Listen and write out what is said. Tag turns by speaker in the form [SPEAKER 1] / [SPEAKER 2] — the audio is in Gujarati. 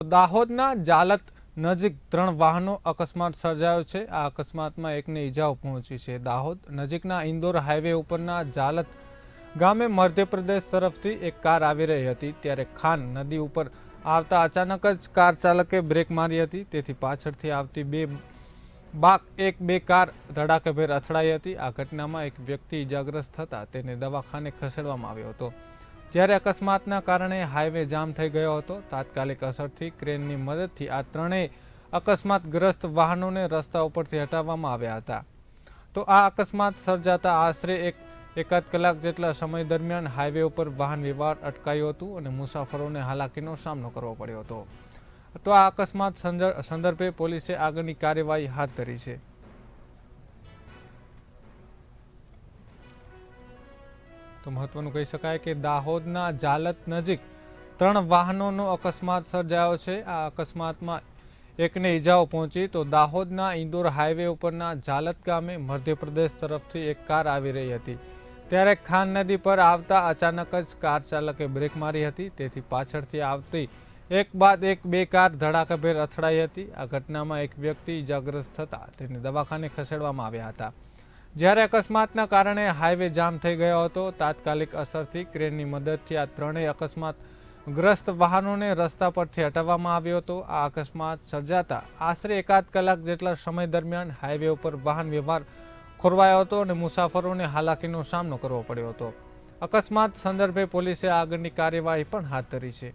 [SPEAKER 1] દાહોદના જાલત નજીક ત્રણ વાહનો અકસ્માત સર્જાયો છે. આ અકસ્માતમાં એકને ઈજાઓ પહોંચી છે. દાહોદ નજીકના ઇન્દોર હાઈવે ઉપરના જાલત ગામે મધ્યપ્રદેશ તરફથી એક કાર આવી રહી હતી. ત્યારે ખાન નદી ઉપર આવતા અચાનક જ કાર ચાલકે બ્રેક મારી હતી. તેથી પાછળથી આવતી બે બાક, એક બે કાર ધડાકેભેર અથડાઈ હતી. આ ઘટનામાં એક વ્યક્તિ ઇજાગ્રસ્ત થતા તેને દવાખાને ખસેડવામાં આવ્યો હતો. જ્યારે અકસ્માતના કારણે હાઈવે જામ થઈ ગયો હતો, તાત્કાલિક અસરથી ક્રેનની મદદથી આ ત્રણેય અકસ્માતગ્રસ્ત વાહનોને રસ્તા ઉપરથી હટાવવામાં આવ્યા હતા. તો આ અકસ્માત સર્જાતા આશરે એક, એકાદ કલાક જેટલા સમય દરમિયાન હાઈવે ઉપર વાહન વ્યવહાર અટકાયું હતું અને મુસાફરોને હાલાકીનો સામનો કરવો પડ્યો હતો. તો આ અકસ્માત સંદર- સંદર્ભે પોલીસે આગળની કાર્યવાહી હાથ ધરી છે. તો મહત્વનું કહી શકાય કે દાહોદના જાલત નજીક ત્રણ વાહનોનો અકસ્માત સર્જાયો છે. આ અકસ્માતમાં એકને ઈજાઓ પહોંચી તો દાહોદના ઇન્દોર હાઈવે ઉપરના જાલત ગામે મધ્યપ્રદેશ તરફથી એક કાર આવી રહી હતી. ત્યારે ખાન નદી પર આવતા અચાનક જ કાર ચાલકે બ્રેક મારી હતી. તેથી પાછળથી આવતી એક બાદ એક બે કાર ધડાકાભેર અથડાઈ હતી. આ ઘટનામાં એક વ્યક્તિ ઇજાગ્રસ્ત થતા તેને દવાખાને ખસેડવામાં આવ્યા હતા. જ્યારે અકસ્માતના કારણે હાઈવે જામ થઈ ગયો હતો, તાત્કાલિક અસરથી ક્રેનની મદદથી આ ત્રણેય અકસ્માત ગ્રસ્ત વાહનોને રસ્તા પરથી હટાવવામાં આવ્યો હતો. આ અકસ્માત સર્જાતા આશરે એકાદ કલાક જેટલા સમય દરમિયાન હાઈવે ઉપર વાહન વ્યવહાર ખોરવાયો હતો અને મુસાફરોને હાલાકીનો સામનો કરવો પડ્યો હતો. અકસ્માત સંદર્ભે પોલીસે આગળની કાર્યવાહી પણ હાથ ધરી છે.